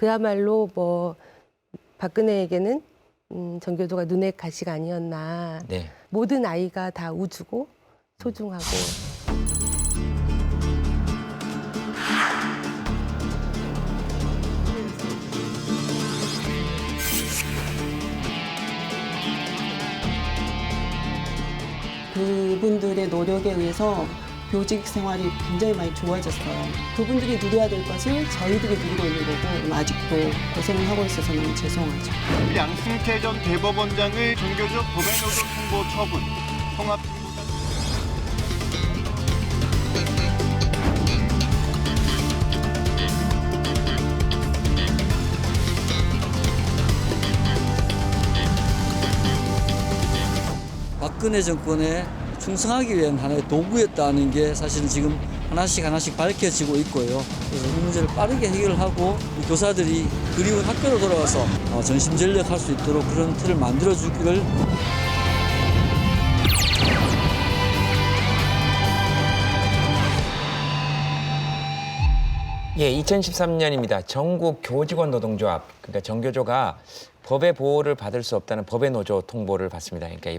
그야말로 뭐 박근혜에게는 음, 전교조가 눈의 가시가 아니었나. 네. 모든 아이가 다 우주고 소중하고 그분들의 노력에 의해서 교직 생활이 굉장히 많이 좋아졌어요. 그분들이 누려야 될 것을 저희들이 누리고 있는 거고 아직도 고생을 하고 있어서 너무 죄송하죠. 양승태 전 대법원장을 전교조 법외노조 통보 처분, 통합 박근혜 정권에 충성하기 위한 하나의 도구였다는 게 사실은 지금 하나씩 하나씩 밝혀지고 있고요. 그래서 이 문제를 빠르게 해결하고 이 교사들이 그리운 학교로 돌아가서 어, 전심전력할 수 있도록 그런 틀을 만들어 주기를 예, 2013년입니다. 전국 교직원 노동조합, 그러니까 정교조가 법의 보호를 받을 수 없다는 법의 노조 통보를 받습니다. 그러니까 이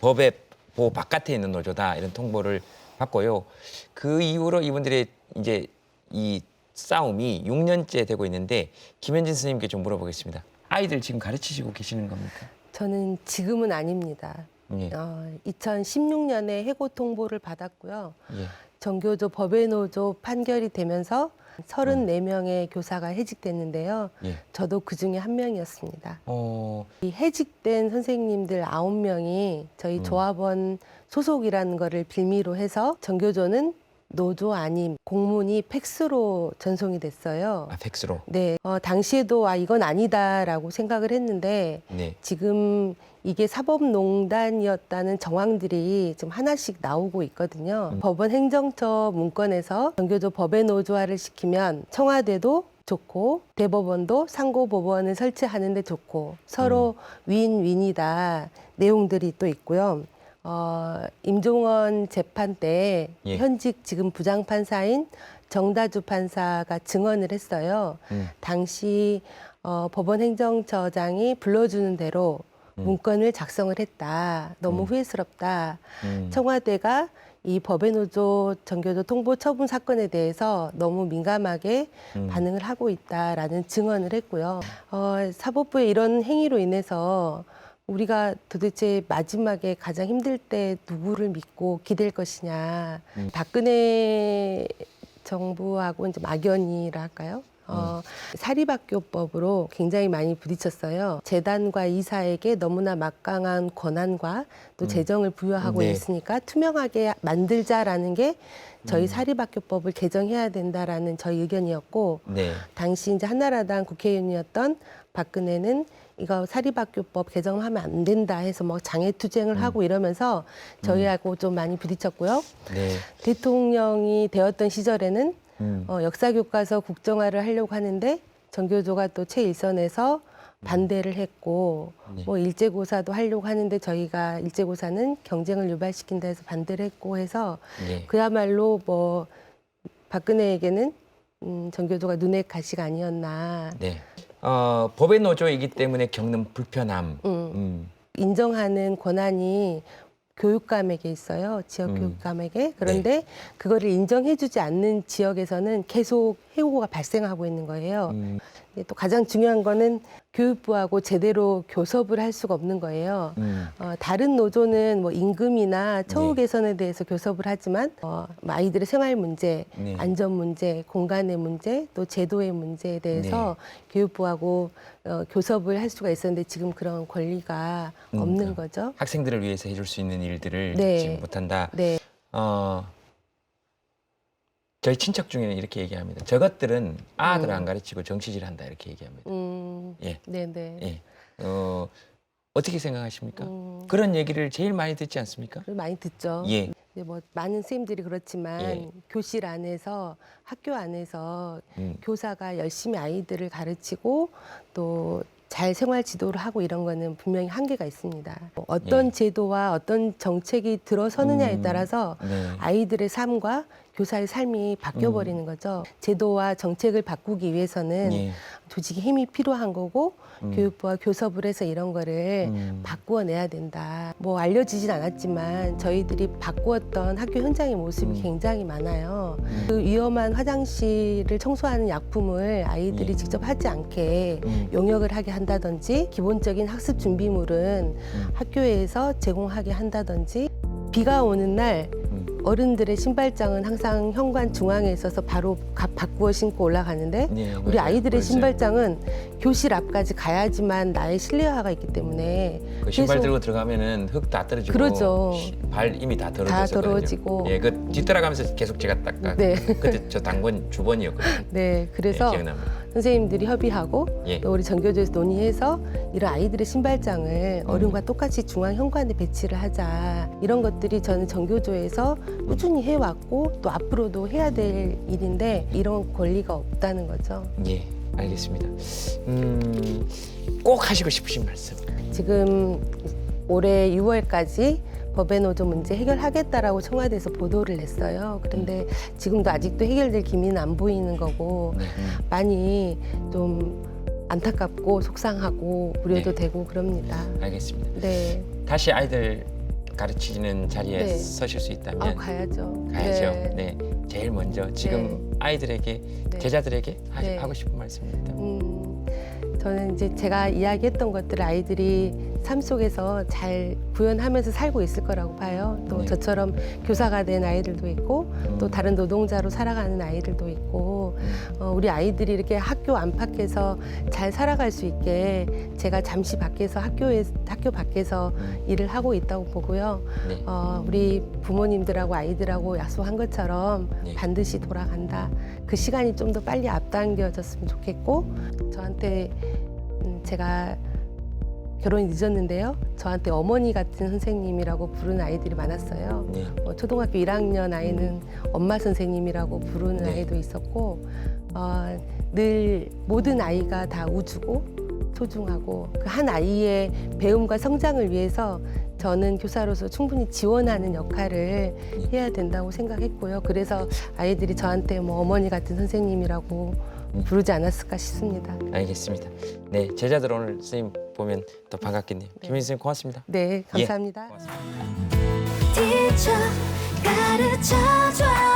법의 보호 바깥에 있는 노조다 이런 통보를 받고요. 그 이후로 이분들의 이제 이 싸움이 6년째 되고 있는데 김현진 선생님께 좀 물어보겠습니다. 아이들 지금 가르치시고 계시는 겁니까? 저는 지금은 아닙니다. 예. 어, 2016년에 해고 통보를 받았고요. 예. 전교조 법외노조 판결이 되면서 34명의 교사가 해직됐는데요. 예. 저도 그 중에 한 명이었습니다. 어, 이 해직된 선생님들 아홉 명이 저희 음. 조합원 소속이라는 거를 빌미로 해서 전교조는 노조 아님 공문이 팩스로 전송이 됐어요. 아, 팩스로. 네, 어, 당시에도 아 이건 아니다라고 생각을 했는데 네. 지금 이게 사법농단이었다는 정황들이 좀 하나씩 나오고 있거든요. 음. 법원 행정처 문건에서 전교조 법의 노조화를 시키면 청와대도 좋고 대법원도 상고법원을 설치하는데 좋고 서로 음. 윈윈이다 내용들이 또 있고요. 어, 임종원 재판 때 예. 현직 지금 부장 판사인 정다주 판사가 증언을 했어요. 음. 당시 어, 법원 행정처장이 불러주는 대로 음. 문건을 작성을 했다. 너무 음. 후회스럽다. 음. 청와대가 이 법외노조 전교조 통보 처분 사건에 대해서 너무 민감하게 음. 반응을 하고 있다라는 증언을 했고요. 어, 사법부의 이런 행위로 인해서 우리가 도대체 마지막에 가장 힘들 때 누구를 믿고 기댈 것이냐. 음. 박근혜 정부하고 이제 막연이라 할까요? 어, 사립학교법으로 굉장히 많이 부딪혔어요. 재단과 이사에게 너무나 막강한 권한과 또 음. 재정을 부여하고 네. 있으니까 투명하게 만들자라는 게 저희 음. 사립학교법을 개정해야 된다라는 저희 의견이었고 네. 당시 이제 한나라당 국회의원이었던 박근혜는 이거 사립학교법 개정하면 안 된다 해서 뭐 장애 투쟁을 음. 하고 이러면서 저희하고 좀 많이 부딪혔고요. 네. 대통령이 되었던 시절에는 음. 어, 역사 교과서 국정화를 하려고 하는데 전교조가 또 최일선에서 반대를 했고 네. 뭐 일제고사도 하려고 하는데 저희가 일제고사는 경쟁을 유발시킨다 해서 반대를 했고 해서 네. 그야말로 뭐 박근혜에게는 음, 전교조가 눈의 가시가 아니었나 네. 어, 법의 노조이기 때문에 겪는 불편함. 음, 음. 인정하는 권한이 교육감에게 있어요. 지역 음. 교육감에게. 그런데 그거를 인정해주지 않는 지역에서는 계속 해고가 발생하고 있는 거예요. 음. 근데 또 가장 중요한 거는 교육부하고 제대로 교섭을 할 수가 없는 거예요. 음. 어, 다른 노조는 뭐 임금이나 처우 네. 개선에 대해서 교섭을 하지만 어, 뭐 아이들의 생활 문제, 네. 안전 문제, 공간의 문제, 또 제도의 문제에 대해서 네. 교육부하고 어, 교섭을 할 수가 있었는데 지금 그런 권리가 음, 없는 음. 거죠. 학생들을 위해서 해줄 수 있는 일들을 네. 지금 못한다. 네, 어, 저희 친척 중에는 이렇게 얘기합니다. 저것들은 아들 음. 안 가르치고 정치질 한다 이렇게 얘기합니다. 음, 예, 네, 네. 예. 어, 어떻게 생각하십니까? 음, 그런 얘기를 제일 많이 듣지 않습니까? 그걸 많이 듣죠. 예, 근데 뭐 많은 선생님들이 그렇지만 예. 교실 안에서 학교 안에서 음, 교사가 열심히 아이들을 가르치고 또 잘 생활 지도를 하고 이런 거는 분명히 한계가 있습니다. 어떤 예. 제도와 어떤 정책이 들어서느냐에 음, 따라서 네. 아이들의 삶과 교사의 삶이 바뀌어 버리는 음. 거죠. 제도와 정책을 바꾸기 위해서는 예. 조직의 힘이 필요한 거고 음. 교육부와 교섭을 해서 이런 거를 음. 바꾸어 내야 된다. 뭐 알려지진 않았지만 저희들이 바꾸었던 학교 현장의 모습이 음. 굉장히 많아요. 음. 그 위험한 화장실을 청소하는 약품을 아이들이 예. 직접 하지 않게 음. 용역을 하게 한다든지 기본적인 학습 준비물은 음. 학교에서 제공하게 한다든지 비가 오는 날 음. 어른들의 신발장은 항상 현관 중앙에 있어서 바로 가- 바꾸어 신고 올라가는데 네, 우리 맞아요. 아이들의 그랬어요. 신발장은 교실 앞까지 가야지만 나의 실내화가 있기 때문에 그 신발 계속 들고 들어가면 흙다 떨어지고 그러죠. 시- 발 이미 다 다 더러워졌거든요. 더러워지고. 예, 그 뒤따라가면서 계속 제가 닦아. 네. 그때 저 당번 주번이었거든요. 네 그래서 예, 기억납니다. 선생님들이 협의하고 예. 또 우리 전교조에서 논의해서 이런 아이들의 신발장을 음. 어른과 똑같이 중앙 현관에 배치를 하자 이런 것들이 저는 전교조에서 꾸준히 해왔고 또 앞으로도 해야 될 일인데 이런 권리가 없다는 거죠. 예, 알겠습니다. 음, 꼭 하시고 싶으신 말씀. 지금 올해 6월까지 법의 노조 문제 해결하겠다라고 청와대에서 보도를 냈어요. 그런데 지금도 아직도 해결될 기미는 안 보이는 거고 네. 많이 좀 안타깝고 속상하고 우려도 네. 되고 그럽니다. 알겠습니다. 네, 다시 아이들 가르치는 자리에 네. 서실 수 있다면 아 가야죠. 가야죠. 네. 네. 제일 먼저 지금 아이들에게 네. 제자들에게 하, 네. 하고 싶은 말씀입니다. 음, 저는 이제 제가 이야기했던 것들 아이들이 삶 속에서 잘 구현하면서 살고 있을 거라고 봐요. 또 네. 저처럼 교사가 된 아이들도 있고 또 음. 다른 노동자로 살아가는 아이들도 있고 우리 아이들이 이렇게 학교 안팎에서 잘 살아갈 수 있게 제가 잠시 밖에서 학교에 학교 밖에서 음. 일을 하고 있다고 보고요. 네. 어, 우리 부모님들하고 아이들하고 약속한 것처럼 네. 반드시 돌아간다. 그 시간이 좀 더 빨리 앞당겨졌으면 좋겠고 저한테 음, 제가 결혼이 늦었는데요. 저한테 어머니 같은 선생님이라고 부르는 아이들이 많았어요. 네. 어, 초등학교 1학년 아이는 엄마 선생님이라고 부르는 네. 아이도 있었고 어, 늘 모든 아이가 다 우주고 소중하고 그 한 아이의 배움과 성장을 위해서 저는 교사로서 충분히 지원하는 역할을 네. 해야 된다고 생각했고요. 그래서 아이들이 저한테 뭐 어머니 같은 선생님이라고 음. 부르지 않았을까 싶습니다. 알겠습니다. 네, 제자들 오늘 선생님 보면 또 반갑겠네요. 김민 선생님 고맙습니다. 네, 감사합니다. 고맙습니다. teacher 가르쳐줘